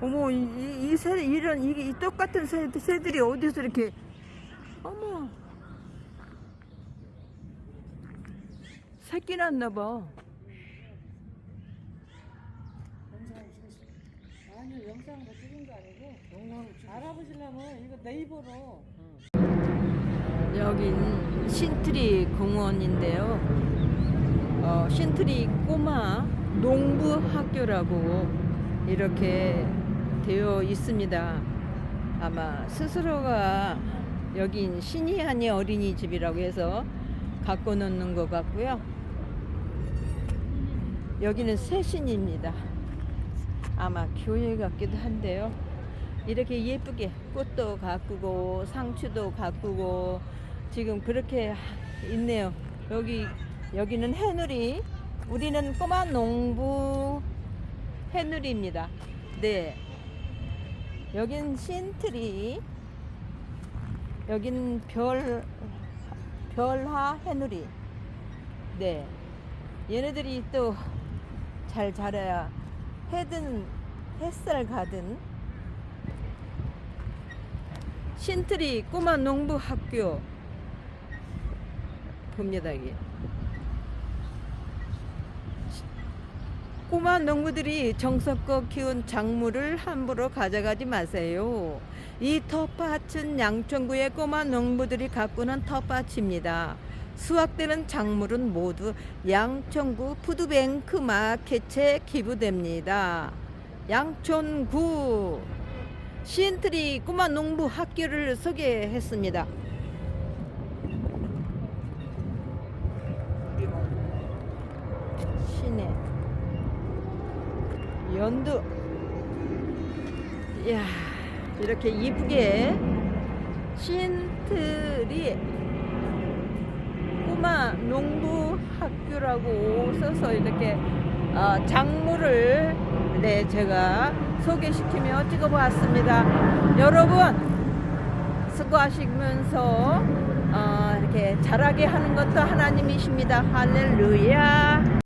어머 이이 새 이런 이게 이 똑같은 새 새들이 어디서 이렇게 어머 새끼 났나 봐. 아니요 영상으로 찍은 거 아니고 영상으로 알아보시려면 이거 네이버로 여긴 신트리 공원인데요. 어, 신트리 꼬마 농부 학교라고 이렇게 되어 있습니다. 아마 스스로가 여긴 신이한이 어린이집이라고 해서 갖고 놓는 것 같고요. 여기는 새신입니다. 아마 교회 같기도 한데요. 이렇게 예쁘게 꽃도 가꾸고 상추도 가꾸고 지금 그렇게 있네요. 여기 여기는 해누리. 우리는 꼬마 농부 해누리입니다. 네. 여긴 신트리. 여기는 별 별화 해누리. 네. 얘네들이 또 잘 자라야 해든 햇살 가든 신트리 꼬마 농부 학교 봅니다 이게 꼬마 농부들이 정성껏 키운 작물을 함부로 가져가지 마세요. 이 텃밭은 양천구의 꼬마 농부들이 가꾸는 텃밭입니다. 수확되는 작물은 모두 양천구 푸드뱅크 마켓에 기부됩니다. 양천구 신트리 꼬마 농부 학교를 소개했습니다. 시내 연두 이야 이렇게 이쁘게 신트리 꼬마 농부 학교라고 써서 이렇게 어, 작물을 네 제가 소개시키며 찍어보았습니다. 여러분 수고하시면서 어, 이렇게 잘하게 하는 것도 하나님이십니다. 할렐루야.